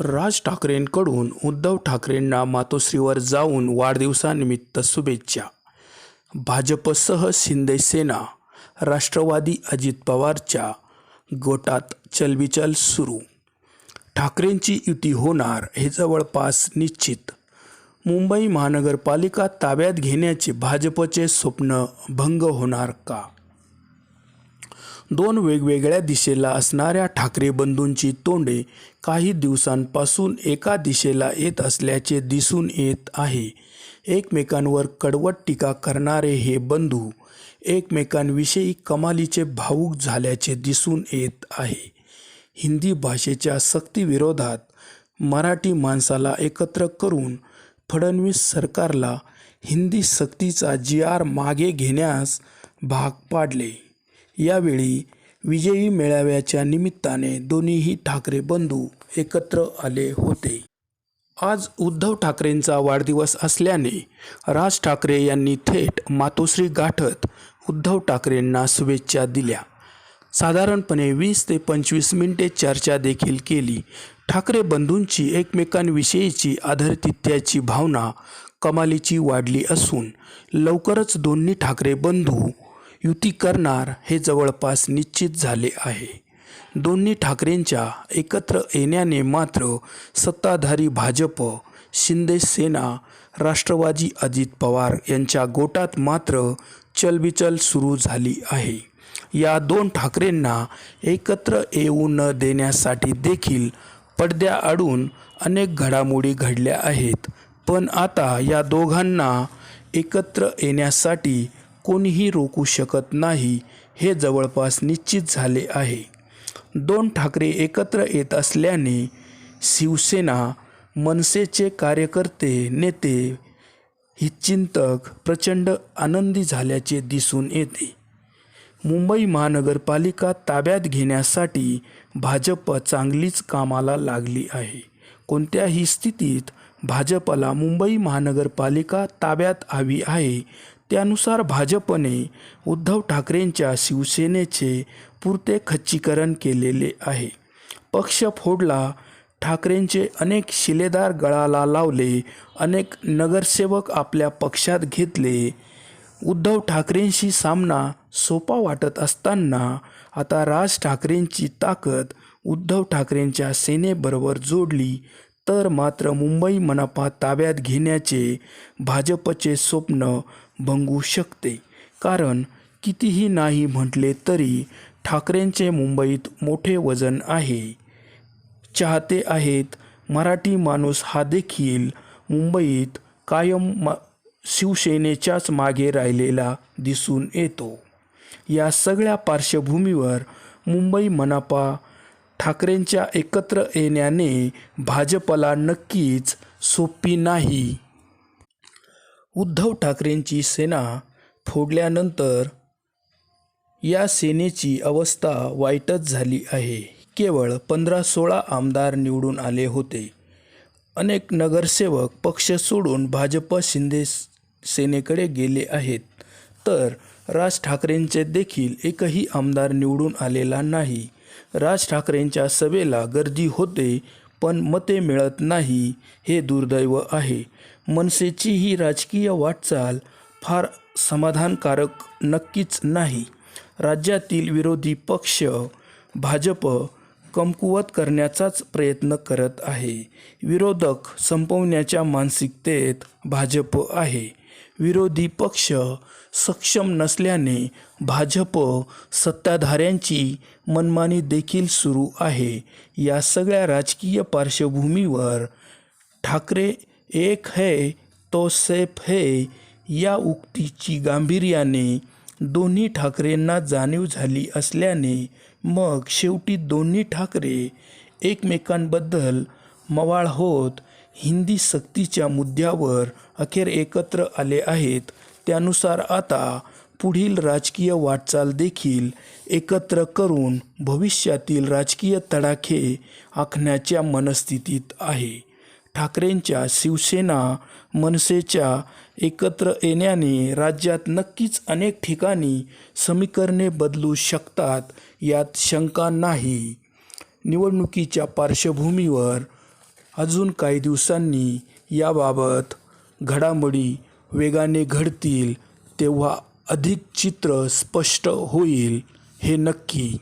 राज ठाकरेंकडून उद्धव ठाकरेंना मातोश्रीवर जाऊन वाढदिवसानिमित्त शुभेच्छा. भाजपसह शिंदे सेना राष्ट्रवादी अजित पवारच्या गोटात चलबिचल सुरू. ठाकरेंची युती होणार हे जवळपास निश्चित. मुंबई महानगरपालिका ताब्यात घेण्याचे भाजपचे स्वप्न भंग होणार का? दोन वेगवेगळ्या दिशेला असणाऱ्या ठाकरे बंधूंची तोंडे काही दिवसांपासून एका दिशेला येत असल्याचे दिसून येत आहे. एकमेकांवर कडवट टीका करणारे हे बंधू एकमेकांविषयी कमालीचे भावूक झाल्याचे दिसून येत आहे. हिंदी भाषेच्या सक्तीविरोधात मराठी माणसाला एकत्र करून फडणवीस सरकारला हिंदी सक्तीचा जी आर मागे घेण्यास भाग पाडले. यावेळी विजयी मेळाव्याच्या निमित्ताने दोन्हीही ठाकरे बंधू एकत्र आले होते. आज उद्धव ठाकरेंचा वाढदिवस असल्याने राज ठाकरे यांनी थेट मातोश्री गाठत उद्धव ठाकरेंना शुभेच्छा दिल्या. साधारणपणे वीस ते पंचवीस मिनिटे चर्चा देखील केली. ठाकरे बंधूंची एकमेकांविषयीची आदरतिथ्याची भावना कमालीची वाढली असून लवकरच दोन्ही ठाकरे बंधू युती करणार हे जवळपास निश्चित झाले आहे. दोन्ही ठाकरेंच्या एकत्र येण्याने मात्र सत्ताधारी भाजप शिंदे सेना राष्ट्रवादी अजित पवार यांच्या गोटात मात्र चलबिचल सुरू झाली आहे. या दोन ठाकरेंना एकत्र येऊ न देण्यासाठी देखील पडद्या आडून अनेक घडामोडी घडल्या आहेत. पण आता या दोघांना एकत्र येण्यासाठी कोणीही रोखू शकत नाही हे जवळपास निश्चित झाले आहे. दोन ठाकरे एकत्र येत असल्याने शिवसेना मनसेचे कार्यकर्ते नेते हितचिंतक प्रचंड आनंदी झाल्याचे दिसून येते. मुंबई महानगरपालिका ताब्यात घेण्यासाठी भाजप चांगलीच कामाला लागली आहे. कोणत्याही स्थितीत भाजपला मुंबई महानगरपालिका ताब्यात हवी आहे त्यानुसार भाजपने उद्धव ठाकरेंच्या शिवसेनेचे पुरते खच्चीकरण केलेले आहे. पक्ष फोडला ठाकरेंचे अनेक शिलेदार गळाला लावले अनेक नगरसेवक आपल्या पक्षात घेतले. उद्धव ठाकरेंशी सामना सोपा वाटत असताना आता राज ठाकरेंची ताकद उद्धव ठाकरेंच्या सेनेबरोबर जोडली तर मात्र मुंबई मनपा ताब्यात घेण्याचे भाजपचे स्वप्न भंगू शकते. कारण कितीही नाही म्हटले तरी ठाकरेंचे मुंबईत मोठे वजन आहे. चाहते आहेत मराठी माणूस हा देखील मुंबईत कायम मा शिवसेनेच्याच मागे राहिलेला दिसून येतो. या सगळ्या पार्श्वभूमीवर मुंबई मनापा ठाकरेंच्या एकत्र येण्याने भाजपला नक्कीच सोपी नाही. उद्धव ठाकरेंची सेना फोडल्यानंतर या सेनेची अवस्था वाईटच झाली आहे. केवळ पंधरा सोळा आमदार निवडून आले होते. अनेक नगरसेवक पक्ष सोडून भाजप शिंदे सेनेकडे गेले आहेत. तर राज ठाकरेंचे देखील एकही आमदार निवडून आलेला नाही. राज ठाकरेंच्या सभेला गर्दी होते पण मते मिळत नाही हे दुर्दैव आहे. मनसेची ही राजकीय वाटचाल फार समाधानकारक नक्कीच नाही. राज्यातील विरोधी पक्ष भाजप कमकुवत करण्याचाच प्रयत्न करत आहे. विरोधक संपवण्याच्या मानसिकतेत भाजप आहे. विरोधी पक्ष सक्षम नसल्याने भाजप सत्ताधाऱ्यांची मनमानी देखील सुरू आहे. या सगळ्या राजकीय पार्श्वभूमीवर ठाकरे एक है तो सेफ है या उक्तीची गांभीर्याने दोन्ही ठाकरेंना जाणीव झाली असल्याने मग शेवटी दोन्ही ठाकरे एकमेकांबद्दल मवाळ होत हिंदी सक्तीच्या मुद्द्यावर अखेर एकत्र आले आहेत. त्यानुसार आता पुढील राजकीय वाटचाल देखील एकत्र करून भविष्यातील राजकीय तडाखे आखण्याच्या मनस्थितीत आहे. ठाकरेंच्या शिवसेना मनसेच्या एकत्र येण्याने राज्यात नक्कीच अनेक ठिकाणी समीकरणे बदलू शकतात यात शंका नाही. निवडणुकीच्या पार्श्वभूमीवर अजून काही दिवसांनी याबाबत घडामोडी वेगाने घडतील तेव्हा अधिक चित्र स्पष्ट होईल हे नक्की.